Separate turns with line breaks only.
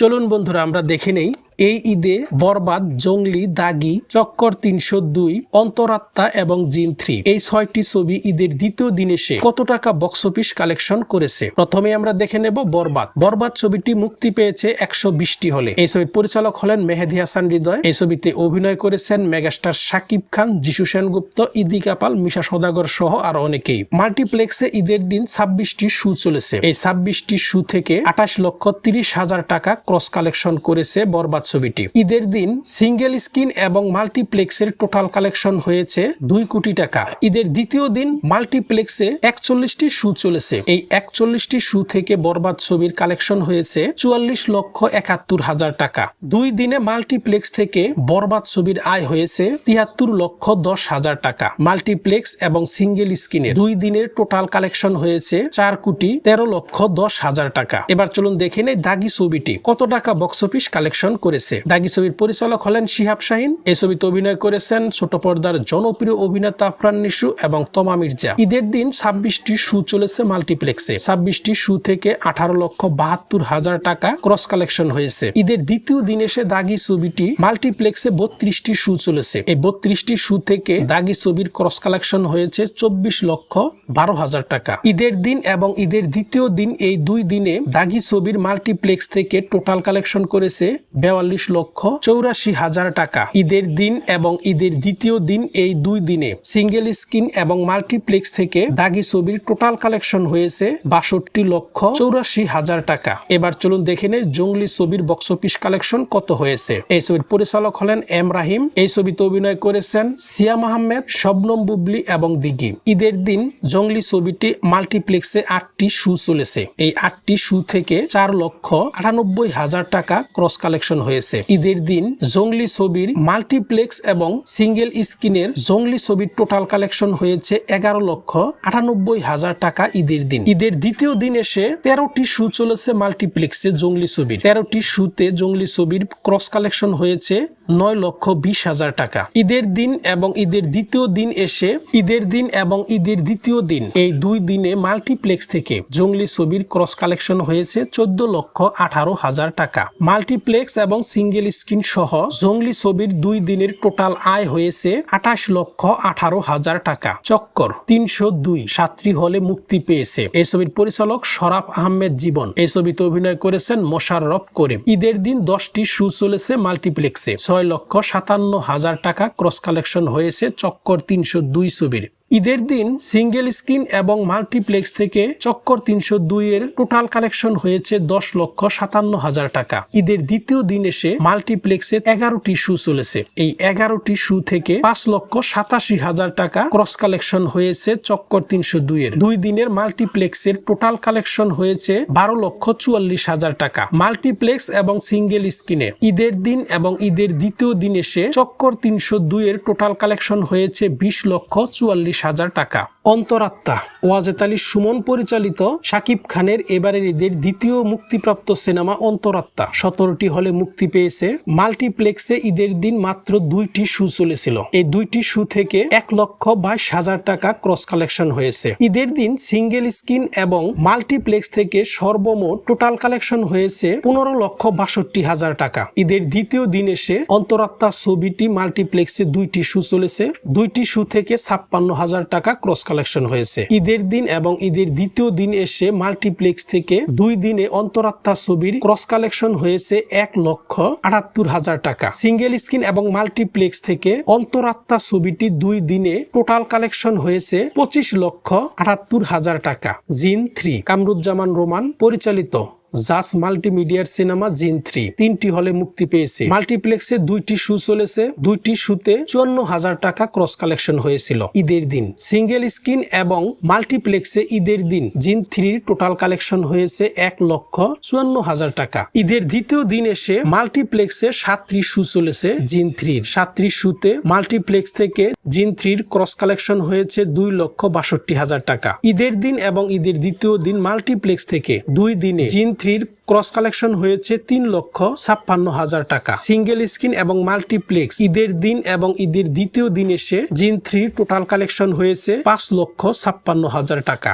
চলুন বন্ধুরা আমরা দেখে নেই এই ঈদে বরবাদ, জঙ্গলি, দাগি, চক্কর তিনশো দুই, অন্তরাত্মা এবং জিন থ্রি। এই ছয়টি ছবি ঈদের দ্বিতীয় দিনে এসে কত টাকা বক্স অফিস কালেকশন করেছে? প্রথমে আমরা দেখে নেব বরবাদ। বরবাদ ছবিটি মুক্তি পেয়েছে একশো বিশটি হলে। এই ছবির পরিচালক হলেন মেহেদি হাসান হৃদয়। এই ছবিতে অভিনয় করেছেন মেগাস্টার শাকিব খান, যিশু সেনগুপ্ত, ইদি কাপাল, মিশা সদাগর সহ আর অনেকেই। মাল্টিপ্লেক্সে ঈদের দিন ছাব্বিশটি শু চলেছে। এই ছাব্বিশটি শু থেকে আঠাশ লক্ষ তিরিশ হাজার টাকা ক্রস কালেকশন করেছে বরবাদ ছবিটি। ঈদের দিন সিঙ্গেল স্ক্রিন এবং মাল্টিপ্লেক্সের টোটাল কালেকশন হয়েছে দুই কোটি টাকা। ঈদের দ্বিতীয় দিন মাল্টিপ্লেক্সে একচল্লিশটি শু চলেছে। এই একচল্লিশটি শু থেকে বরবাদ ছবির কালেকশন হয়েছে চুয়াল্লিশ লক্ষ একাত্তর হাজার টাকা। দুই দিনে মাল্টিপ্লেক্স থেকে বরবাদ ছবির আয় হয়েছে তিয়াত্তর লক্ষ দশ হাজার টাকা। মাল্টিপ্লেক্স এবং সিঙ্গেল স্ক্রিনের দুই দিনের টোটাল কালেকশন হয়েছে চার কোটি তেরো লক্ষ দশ হাজার টাকা। এবার চলুন দেখে নেই দাগি ছবিটি। কত টাকা বক্স অফিস কালেকশন করেছে। দাগি ছবির পরিচালক হলেন শিহাব শাহিন। এই ছবিতে অভিনয় করেছেন ছোট পর্দার জনপ্রিয় অভিনেতা আফরান নিশু এবং তমা মির্জা। ঈদের দিন ছাব্বিশটি শু চলেছে মাল্টিপ্লেক্সে। ছাব্বিশটি শু থেকে আঠারো লক্ষ বাহাত্তর হাজার টাকা ক্রস কালেকশন হয়েছে। ঈদের দ্বিতীয় দিন এসে দাগি ছবিটি মাল্টিপ্লেক্সে বত্রিশটি শু চলেছে। এই বত্রিশটি শু থেকে দাগি ছবির ক্রস কালেকশন হয়েছে চব্বিশ লক্ষ বারো হাজার টাকা। ঈদের দিন এবং ঈদের দ্বিতীয় দিন এই দুই দিনে দাগি ছবির মাল্টিপ্লেক্স থেকে টোটাল কালেকশন করেছে বেয়াল্লিশ লক্ষ চৌরাশি হাজার টাকা। ঈদের দিন এবং ঈদের দ্বিতীয় দিন এই দুই দিনে সিঙ্গেল স্ক্রিন এবং মাল্টিপ্লেক্স থেকে দাগি ছবির টোটাল কালেকশন হয়েছে বাষট্টি লক্ষ চৌরাশি হাজার টাকা। এবার চলুন দেখে নেই জঙ্গলি ছবির বক্স অফিস কালেকশন কত হয়েছে। এই ছবির পরিচালক হলেন এম রাহিম। এই ছবিতে অভিনয় করেছেন সিয়াম আহমেদ, শবনম বুবলি এবং দিঘি ঈদের দিন জঙ্গলি ছবিটি মাল্টিপ্লেক্সে আটটি শু চলেছে। এই আটটি শু থেকে চার লক্ষ আটানব্বই হাজার টাকা ক্রস কালেকশন হয়েছে। ঈদের দিন জঙ্গলি ছবির মাল্টিপ্লেক্স এবং সিঙ্গেল স্ক্রিনের জঙ্গলি ছবির টোটাল কালেকশন হয়েছে এগারো লক্ষ আটানব্বই হাজার টাকা ঈদের দিন। ঈদের দ্বিতীয় দিন এসে তেরোটি শু চলেছে মাল্টিপ্লেক্সে জঙ্গলি ছবির। তেরোটি শুতে জঙ্গলি ছবির ক্রস কালেকশন হয়েছে নয় লক্ষ বিশ হাজার টাকা। ঈদের দিন এবং ঈদের দ্বিতীয় দিন এসে ঈদের দিন এবং ঈদের দ্বিতীয় দিন এই দুই দিনে মাল্টিপ্লেক্স থেকে জঙ্গলি ছবির ক্রস কালেকশন হয়েছে চোদ্দ লক্ষ আঠারো হাজার টাকা। মাল্টিপ্লেক্স এবং সিঙ্গেল স্ক্রিন সহ জঙ্গলি ছবির দুই দিনের টোটাল আয় হয়েছে আঠাশ লক্ষ আঠারো হাজার টাকা। চক্কর তিনশো দুই। সাতটি হলে মুক্তি পেয়েছে। এই ছবির পরিচালক শরাফ আহমেদ জীবন। এই ছবিতে অভিনয় করেছেন মোশাররফ করিম। ঈদের দিন দশটি শু চলেছে মাল্টিপ্লেক্সে। ছয় লক্ষ সাতান্ন হাজার টাকা ক্রস কালেকশন হয়েছে চক্কর তিনশো দুই ছবির। ঈদের দিন সিঙ্গেল স্ক্রিন এবং মাল্টিপ্লেক্স থেকে চক্কর তিনশো দুই এর টোটাল কালেকশন হয়েছে দশ লক্ষ সাতান্ন হাজার টাকা। ঈদের দ্বিতীয় দিন এসে মাল্টিপ্লেক্সে এগারোটি শু চলেছে। এই এগারোটি শু থেকে পাঁচ লক্ষ সাতাশি হাজার টাকা ক্রস কালেকশন হয়েছে চক্কর তিনশো দুই এর। দুই দিনের মাল্টিপ্লেক্সের টোটাল কালেকশন হয়েছে বারো লক্ষ চুয়াল্লিশ হাজার টাকা। মাল্টিপ্লেক্স এবং সিঙ্গেল স্ক্রিনে ঈদের দিন এবং ঈদের দ্বিতীয় দিন এসে চক্কর তিনশো দুই এর টোটাল কালেকশন হয়েছে বিশ লক্ষ চুয়াল্লিশ হাজার টাকা। অন্তরাত্মা, ওয়াজেদ আলী সুমন পরিচালিত শাকিব খানের এবারের ঈদের দ্বিতীয় মুক্তিপ্রাপ্ত সিনেমা অন্তরাত্মা। সতেরোটি হলে মুক্তি পেয়েছে, মাল্টিপ্লেক্সে ঈদের দিন মাত্র দুইটি শু চলেছিল। এই দুইটি শু থেকে এক লক্ষ বাইশ হাজার টাকা ক্রস কালেকশন হয়েছে। ঈদের দিন সিঙ্গেল স্ক্রিন এবং মাল্টিপ্লেক্স থেকে সর্বমোট টোটাল কালেকশন হয়েছে পনেরো লক্ষ বাষট্টি হাজার টাকা। ঈদের দ্বিতীয় দিন এসে অন্তরাত্মা ছবিটি মাল্টিপ্লেক্সে দুইটি শু চলেছে, দুইটি শু থেকে ছাপ্পান্ন হাজার টাকা ক্রস কালেকশন হয়েছে। ঈদের দিন এবং ঈদের দ্বিতীয় দিন এসে মাল্টিপ্লেক্স থেকে দুই দিনে অন্তরাত্মা ছবির ক্রস কালেকশন হয়েছে এক লক্ষ আটাত্তর হাজার টাকা। সিঙ্গেল স্ক্রিন এবং মাল্টিপ্লেক্স থেকে অন্তরাত্মা ছবিটি দুই দিনে টোটাল কালেকশন হয়েছে পঁচিশ লক্ষ আটাত্তর হাজার টাকা। জিন থ্রি, কামরুজ্জামান রোমান, পরিচালিত। জাস মাল্টিমিডিয়ার সিনেমা জিন থ্রি। তিনটি হলে মুক্তি পেয়েছে। মাল্টিপ্লেক্সে দুইটি শু চলেছে। দুইটি শুতে চুয়ান্ন হাজার টাকা ক্রস কালেকশন হয়েছিল ঈদের দিন। সিঙ্গেল স্ক্রিন এবং মাল্টিপ্লেক্সে ঈদের দিন জিন থ্রির টোটাল কালেকশন হয়েছে এক লক্ষ চুয়ান্ন হাজার টাকা। ঈদের দ্বিতীয় দিন এসে মাল্টিপ্লেক্সে সাতটি শু চলেছে জিন থ্রির। সাতটি শুতে মাল্টিপ্লেক্স থেকে জিন থ্রির ক্রস কালেকশন হয়েছে দুই লক্ষ বাষট্টি হাজার টাকা। ঈদের দিন এবং ঈদের দ্বিতীয় দিন মাল্টিপ্লেক্স থেকে দুই দিনে জিন থ্রির ক্রস কালেকশন হয়েছে তিন লক্ষ ছাপ্পান্ন হাজার টাকা। সিঙ্গেল স্ক্রিন এবং মাল্টিপ্লেক্স। ঈদের দিন এবং ঈদের দ্বিতীয় দিন এসে জিন থ্রির টোটাল কালেকশন হয়েছে পাঁচ লক্ষ ছাপ্পান্ন হাজার টাকা।